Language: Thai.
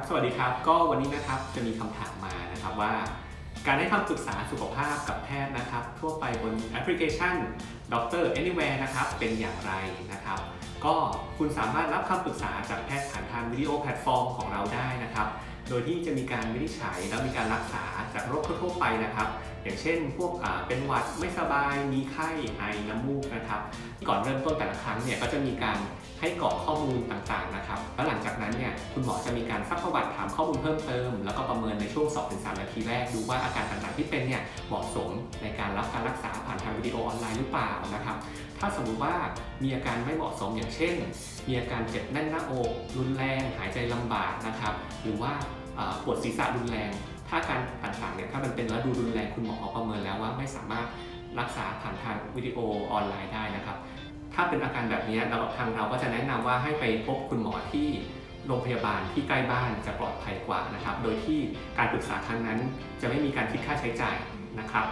ับสวัสดีครับ ก็วันนี้นะครับจะมีคำถามมานะครับว่า การให้คำปรึกษาสุขภาพกับแพทย์นะครับ ทั่วไปบนแอปพลิเคชัน Dr. Anywhere นะครับ เป็นอย่างไรนะครับ ก็คุณสามารถรับคำปรึกษาจากแพทย์ผ่านทางวิดีโอแพลตฟอร์มของเราได้นะครับ โดยที่จะมีการวินิจฉัยและมีการรักษาจากโรคทั่วไปนะครับ อย่างเช่น พวกเป็นหวัดไม่สบาย มีไข้ไอน้ำมูกนะครับ ก่อนเริ่มต้นแต่ละครั้งเนี่ยก็จะมีการให้กรอกข้อมูลต่างๆนะครับแล้วหลัง คุณหมอจะมีการซักประวัติถามข้อมูลเพิ่มเติม แล้วก็ประเมินในช่วง 2-3 นาทีแรก ดูว่าอาการต่างๆที่เป็นเนี่ยเหมาะสมในการรับการรักษาผ่านทางวิดีโอออนไลน์หรือเปล่านะครับถ้าสมมุติว่ามีอาการไม่เหมาะสมอย่างเช่น มีอาการเจ็บแน่นหน้าอกรุนแรง หายใจลำบากนะครับ หรือว่าปวดศีรษะรุนแรง ถ้าอาการต่างๆเนี่ยถ้ามันเป็นแล้วดูรุนแรงคุณหมอประเมินแล้วว่าไม่สามารถรักษาผ่านทางวิดีโอออนไลน์ได้นะครับ ถ้าเป็นอาการแบบนี้เราทางเราก็จะแนะนำว่าให้ไปพบคุณหมอที่ โรงพยาบาลที่ใกล้บ้านจะปลอดภัยกว่านะครับ โดยที่การปรึกษาครั้งนั้นจะไม่มีการคิดค่าใช้จ่ายนะครับ